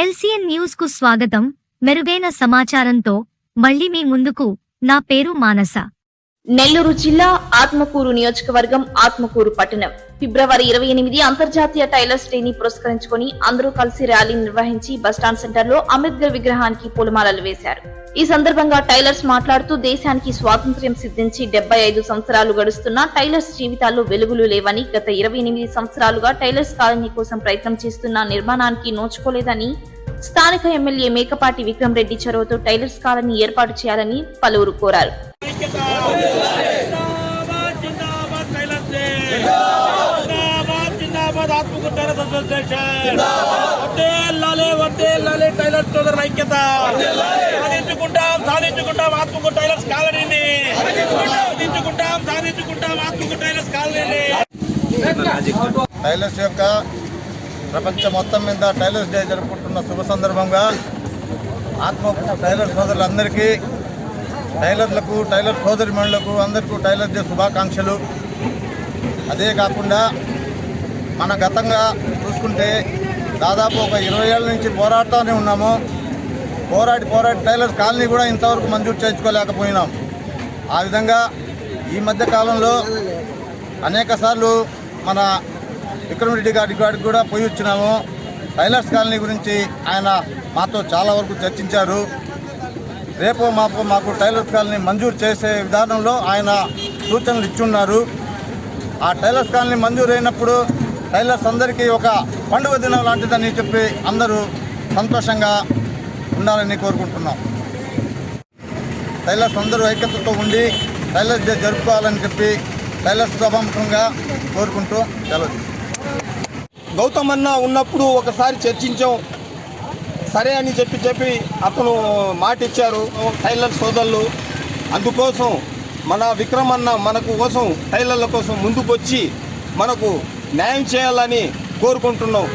LCN న్యూస్కు స్వాగతం. మెరుగైన సమాచారంతో మళ్ళీ మీ ముందుకు నా పేరు మానస. నెల్లూరు జిల్లా ఆత్మకూరు నియోజకవర్గం ఆత్మకూరు పట్టణం. ఫిబ్రవరి ఇరవై ఎనిమిది అంతర్జాతీయ టైలర్స్ డేని పురస్కరించుకొని అందరూ కలిసి ర్యాలీ నిర్వహించి బస్టాండ్ సెంటర్లో అంబేద్కర్ విగ్రహానికి పూలమాలలు వేశారు. ఈ సందర్భంగా టైలర్స్ మాట్లాడుతూ దేశానికి స్వాతంత్ర్యం సిద్ధించి డెబ్బై ఐదు సంవత్సరాలు గడుస్తున్నా టైలర్స్ జీవితాల్లో వెలుగులు లేవని గత ఇరవై ఎనిమిది సంవత్సరాలుగా టైలర్స్ కాలనీ కోసం ప్రయత్నం చేస్తున్న నిర్మాణానికి నోచుకోలేదని స్థానిక ఎమ్మెల్యే మేకపాటి విక్రమ్ రెడ్డి చొరవతో టైలర్స్ కాలనీ ఏర్పాటు చేయాలని పలువురు కోరారు. జిందాబాద్ జిందాబాద్ టైలర్స్ డే జిందాబాద్ జిందాబాద్ ఆత్మకుట్టార అసోసియేషన్ వడ్డేళ్ళాలే టైలర్స్ సోదరుల ఐక్యత. సాధించుకుంటాం సాధించుకుంటాం ఆత్మకు టైలర్స్ కాలనీని. సాధించుకుంటాం సాధించుకుంటాం ఆత్మకు టైలర్స్ కాలనీని. టైలర్స్ యొక్క ప్రపంచం మొత్తం మీద టైలర్స్ డే జరుపుకుంటున్న శుభ సందర్భంగా ఆత్మ టైలర్ సోదరులందరికీ టైలర్లకు టైలర్ సోదరిమణులకు అందరికీ టైలర్ డే శుభాకాంక్షలు. అదే కాకుండా మన గతంగా చూసుకుంటే దాదాపు ఒక ఇరవై ఏళ్ళ నుంచి పోరాడుతూనే ఉన్నాము. పోరాడి పోరాడి టైలర్స్ కాలనీ కూడా ఇంతవరకు మంజూరు చేయించుకోలేకపోయినాం. ఆ విధంగా ఈ మధ్య కాలంలో అనేక సార్లు మన విక్రమరెడ్డి గారి గారికి కూడా పోయి వచ్చినాము. టైలర్స్ కాలనీ గురించి ఆయన మాతో చాలా వరకు చర్చించారు. రేపు మాకు మాకు టైలర్స్ కాలనీ మంజూరు చేసే విధానంలో ఆయన సూచనలు ఇచ్చున్నారు. ఆ టైలర్స్ కాలనీ మంజూరు అయినప్పుడు టైలర్స్ అందరికీ ఒక పండుగ దినం లాంటిదని చెప్పి అందరూ సంతోషంగా ఉండాలని కోరుకుంటున్నాం. టైలర్స్ అందరూ ఐక్యతతో ఉండి టైలర్స్ డే జరుపుకోవాలని చెప్పి టైలర్స్ సభాముఖంగా కోరుకుంటూ సెలవు గౌతమ్ అన్న ఉన్నప్పుడు ఒకసారి చర్చించాం. సరే అని చెప్పి చెప్పి అతను మాట ఇచ్చారు టైలర్ సోదరులు. అందుకోసం మన విక్రమ్ అన్న మనకు కోసం టైలర్ల కోసం ముందుకొచ్చి మనకు న్యాయం చేయాలని కోరుకుంటున్నాం.